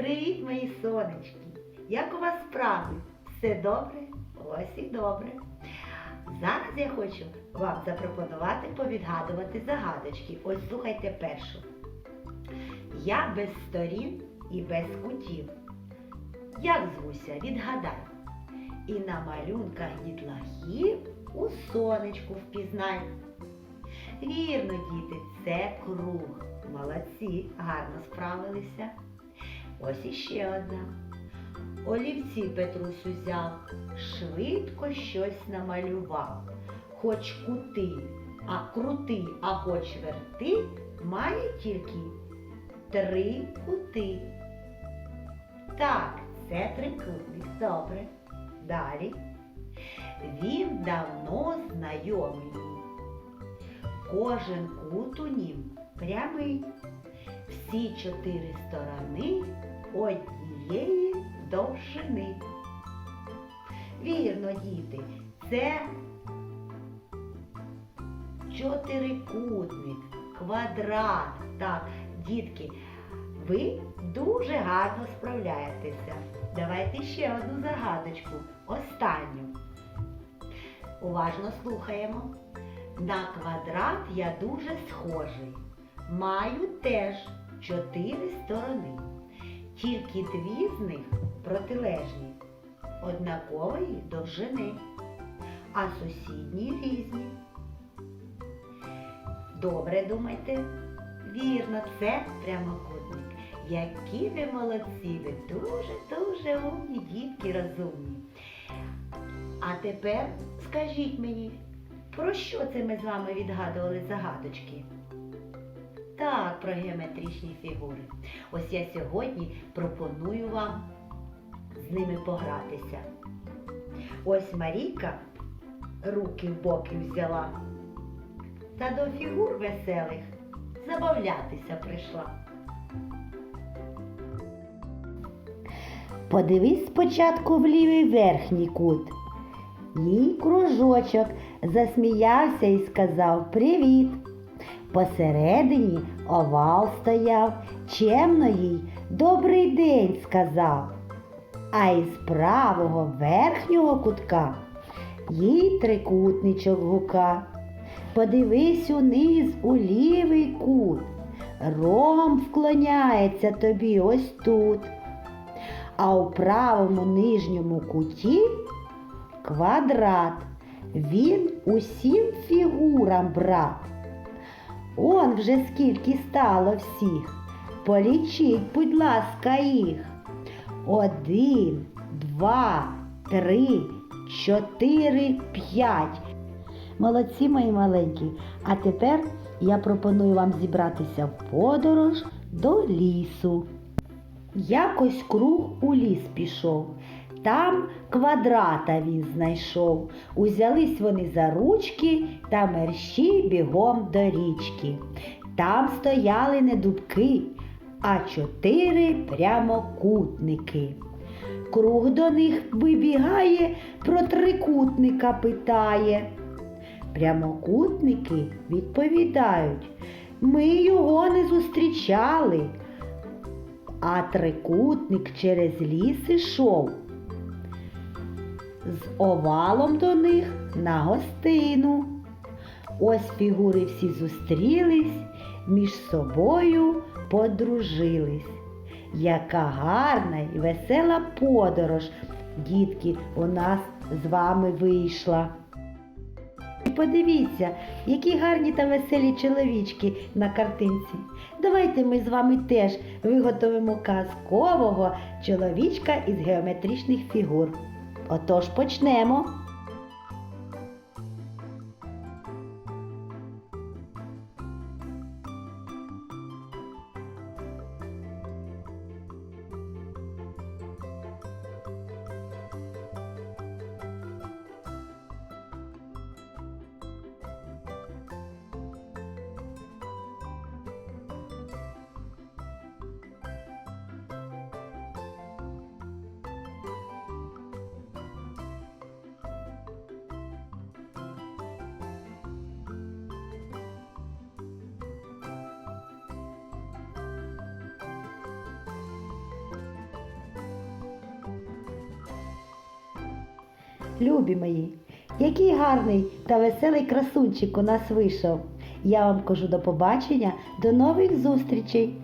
Привіт, мої сонечки! Як у вас справи? Все добре? Ось і добре. Зараз я хочу вам запропонувати повідгадувати загадочки. Ось слухайте першу. Я без сторін і без кутів. Як звуся, відгадай. І на малюнках дітлахів у сонечку впізнай. Вірно, діти, це круг. Молодці, гарно справилися. Ось іще одна. Олівці Петрусь узяв, швидко щось намалював. Хоч кути, а крути, а хоч верти, має тільки три кути. Так, це трикутник, добре. Далі. Він давно знайомий. Кожен кут у нім прямий. Всі чотири сторони однієї довжини. Вірно, діти, це чотирикутник, квадрат. Так, дітки, ви дуже гарно справляєтеся. Давайте ще одну загадочку, останню. Уважно слухаємо. На квадрат я дуже схожий. Маю теж чотири сторони. Тільки дві з них протилежні, однакової довжини, а сусідні різні. Добре думайте? Вірно, це прямокутник. Які ви молодці, ви дуже-дуже умні дітки розумні. А тепер скажіть мені, про що це ми з вами відгадували загадочки? Так, про геометричні фігури. Ось я сьогодні пропоную вам з ними погратися. Ось Марійка руки в боки взяла та до фігур веселих забавлятися прийшла. Подивись спочатку в лівий верхній кут. Їй кружочок засміявся і сказав Привіт. Посередині овал стояв, чемно їй добрий день сказав. А із правого верхнього кутка їй трикутничок гука. Подивись униз у лівий кут, ром вклоняється тобі ось тут. А у правому нижньому куті квадрат. Він усім фігурам брат. Он вже скільки стало всіх. Полічіть, будь ласка, їх. Один, два, три, чотири, п'ять. Молодці мої маленькі. А тепер я пропоную вам зібратися в подорож до лісу. Якось круг у ліс пішов. Там квадрата він знайшов. Узялись вони за ручки та мерщі бігом до річки. Там стояли не дубки, а чотири прямокутники. Круг до них вибігає, про трикутника питає. Прямокутники відповідають, ми його не зустрічали. А трикутник через ліс ішов з овалом до них на гостину. Ось фігури всі зустрілись, між собою подружились. Яка гарна і весела подорож, дітки, у нас з вами вийшла. Подивіться, які гарні та веселі чоловічки на картинці. Давайте ми з вами теж виготовимо казкового чоловічка із геометричних фігур. Отож почнемо. Любі мої, який гарний та веселий красунчик у нас вийшов. Я вам кажу до побачення, до нових зустрічей!